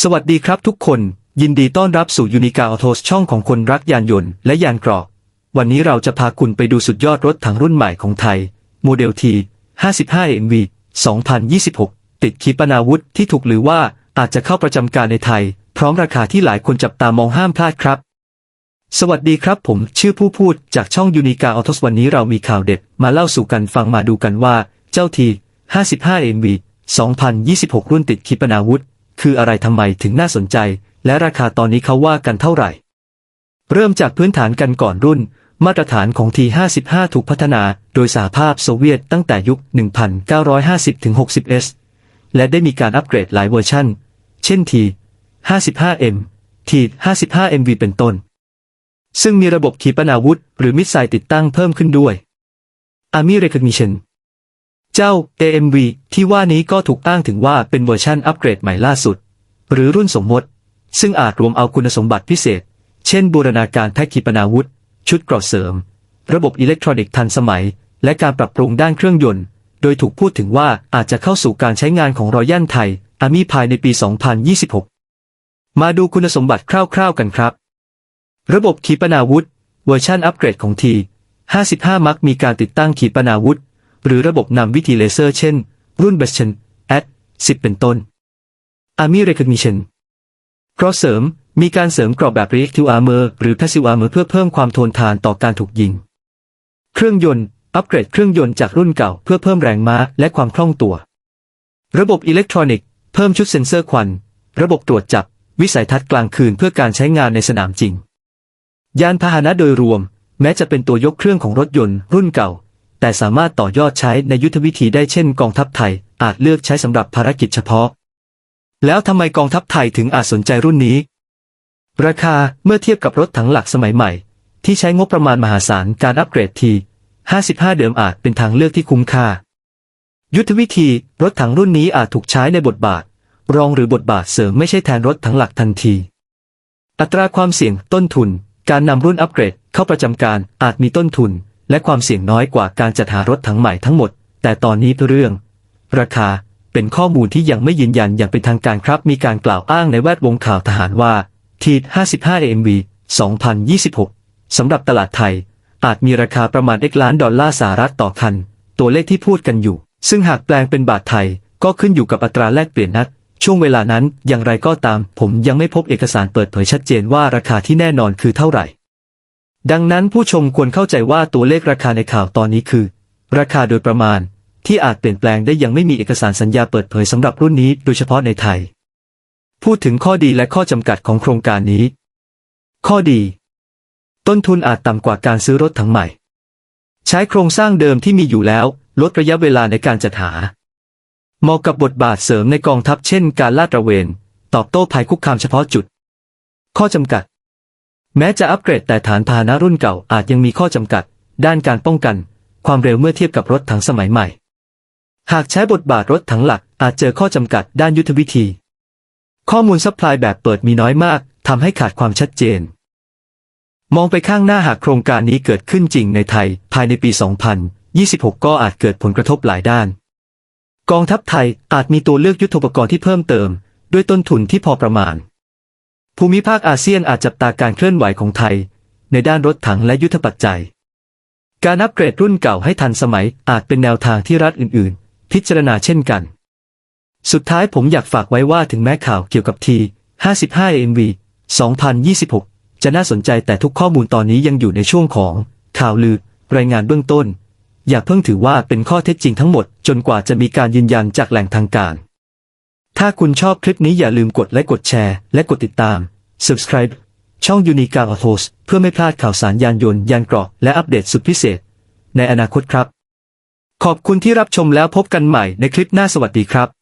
สวัสดีครับทุกคน ยินดีต้อนรับสู่ยูนิกาออโตสช่องของคนรักยานยนต์และยานเกราะ วันนี้เราจะพาคุณไปดูสุดยอดรถถังรุ่นใหม่ของไทย โมเดล T 55 MV 2026 ติดขีปนาวุธที่ถูกหรือว่าอาจจะเข้าประจำการในไทย พร้อมราคาที่หลายคนจับตามองห้ามพลาดครับ สวัสดีครับผมชื่อผู้พูดจากช่องยูนิกาออโตสวันนี้เรามีข่าวเด็ดมาเล่าสู่กันฟังมาดูกันว่า เจ้าที55 MV 2026 รุ่นติดขีปนาวุธ คืออะไรทำไมถึงน่าสนใจ และราคาตอนนี้เขาว่ากันเท่าไหร่ เริ่มจากพื้นฐานกันก่อนรุ่น มาตรฐานของ T55 ถูกพัฒนาโดยสหภาพโซเวียตตั้งแต่ยุค 1950-60S และได้มีการอัปเกรดหลายเวอร์ชันเช่น T55M T55MV เป็นต้น ซึ่งมีระบบขีปนาวุธ หรือมิสไซล์ติดตั้งเพิ่มขึ้นด้วย Army Recognition เจ้า AMV ที่ว่านี้ก็ถูกอ้างถึงว่าเป็นเวอร์ชันอัปเกรดใหม่ล่าสุด หรือรุ่นสมมติ ซึ่งอาจรวมเอาคุณสมบัติพิเศษ เช่น บูรณาการแพ็กขีปนาวุธ ชุดเกราะเสริม ระบบอิเล็กทรอนิกส์ทันสมัย และการปรับปรุงด้านเครื่องยนต์ โดยถูกพูดถึงว่าอาจจะเข้าสู่การใช้งานของรอยัลไทยอาร์มี่ภายในปี 2026 มาดูคุณสมบัติคร่าวๆกันครับ ระบบขีปนาวุธ เวอร์ชันอัปเกรดของ T 55มักมีการติดตั้งขีปนาวุธ หรือระบบนำวิธีเลเซอร์เช่น รุ่น b e s t i o n at 10 เป็นต้น Army Recognition เกราะเสริมมีการเสริมกราะแบบ Reactive Armor หรือ Passive Armor เพื่อเพิ่มความทนทานต่อการถูกยิง เครื่องยนต์ อัปเกรดเครื่องยนต์จากรุ่นเก่าเพื่อเพิ่มแรงม้าและความคล่องตัว ระบบอิเล็กทรอนิกส์เพิ่มชุดเซ็นเซอร์ควัน ระบบตรวจจับ วิสัยทัศน์กลางคืนเพื่อการใช้งานในสนามจริง ยานพาหนะโดยรวม แม้จะเป็นตัวยกเครื่องของรถยนต์รุ่นเก่า แต่สามารถต่อยอดใช้ในยุทธวิธีได้เช่นกองทัพไทย อาจเลือกใช้สำหรับภารกิจเฉพาะ แล้วทำไมกองทัพไทยถึงอาจสนใจรุ่นนี้ ราคาเมื่อเทียบกับรถถังหลักสมัยใหม่ ที่ใช้งบประมาณมหาศาลการอัปเกรดที 55 เดิมอาจเป็นทางเลือกที่คุ้มค่า ยุทธวิธีรถถังรุ่นนี้อาจถูกใช้ในบทบาท รองหรือบทบาทเสริมไม่ใช่แทนรถถังหลักทันที อัตราความเสี่ยงต้นทุน การนำรุ่นอัปเกรดเข้าประจำการอาจมีต้นทุน และความเสี่ยงน้อยกว่าการจัดหารถถังใหม่ทั้งหมด แต่ตอนนี้เรื่อง ราคาเป็นข้อมูลที่ยังไม่ยืนยันอย่างเป็นทางการครับ มีการกล่าวอ้างในแวดวงข่าวทหารว่าทีด55 AMV 2026 สำหรับตลาดไทย อาจมีราคาประมาณ X ล้านดอลลาร์สหรัฐต่อคัน ตัวเลขที่พูดกันอยู่ ซึ่งหากแปลงเป็นบาทไทย ก็ขึ้นอยู่กับอัตราแลกเปลี่ยนนัด ช่วงเวลานั้นอย่างไรก็ตาม ผมยังไม่พบเอกสารเปิดเผยชัดเจนว่าราคาที่แน่นอนคือเท่าไหร่ ดังนั้นผู้ชมควรเข้าใจว่าตัวเลขราคาในข่าวตอนนี้คือ ราคาโดยประมาณที่อาจเปลี่ยนแปลงได้ยังไม่มีเอกสารสัญญาเปิดเผยสำหรับรุ่นนี้โดยเฉพาะในไทย พูดถึงข้อดีและข้อจำกัดของโครงการนี้ ข้อดี ต้นทุนอาจต่ำกว่าการซื้อรถถังใหม่ ใช้โครงสร้างเดิมที่มีอยู่แล้ว ลดระยะเวลาในการจัดหา เหมาะกับบทบาทเสริมในกองทัพเช่น การลาดตระเวน ตอบโต้ภัยคุกคามเฉพาะจุด ข้อจำกัด แม้จะอัปเกรดแต่ฐานพาหนะรุ่นเก่าอาจยังมีข้อจำกัด ด้านการป้องกัน ความเร็วเมื่อเทียบกับรถถังสมัยใหม่ หากใช้บทบาทรถถังหลักอาจเจอข้อจำกัดด้านยุทธวิธี ข้อมูลซัพพลายแบบเปิดมีน้อยมากทำให้ขาดความชัดเจน มองไปข้างหน้าหากโครงการนี้เกิดขึ้นจริงในไทย ภายในปี 2026 ก็อาจเกิดผลกระทบหลายด้าน กองทัพไทยอาจมีตัวเลือกยุทธปกรณ์ที่เพิ่มเติม ด้วยต้นทุนที่พอประมาณ ภูมิภาคอาเซียนอาจจับตาการเคลื่อนไหวของไทย ในด้านรถถังและยุทธปัจจัย การอัปเกรดรุ่นเก่าให้ทันสมัยอาจเป็นแนวทางที่รัฐอื่น ๆ พิจารณาเช่นกัน สุดท้ายผมอยากฝากไว้ว่าถึงแม้ข่าวเกี่ยวกับที 55 MV 2026 จะน่าสนใจแต่ทุกข้อมูลตอนนี้ยังอยู่ในช่วงของข่าวลือ รายงานเบื้องต้น อย่าเพิ่งถือว่าเป็นข้อเท็จจริงทั้งหมดจนกว่าจะมีการยืนยันจากแหล่งทางการ ถ้าคุณชอบคลิปนี้อย่าลืมกดไลค์กดแชร์ และกดติดตาม subscribe ช่อง Unica Autos เพื่อไม่พลาดข่าวสารยานยนต์ยานเกราะและอัปเดตสุดพิเศษ ในอนาคตครับ ขอบคุณที่รับชมแล้วพบกันใหม่ในคลิปหน้าสวัสดีครับ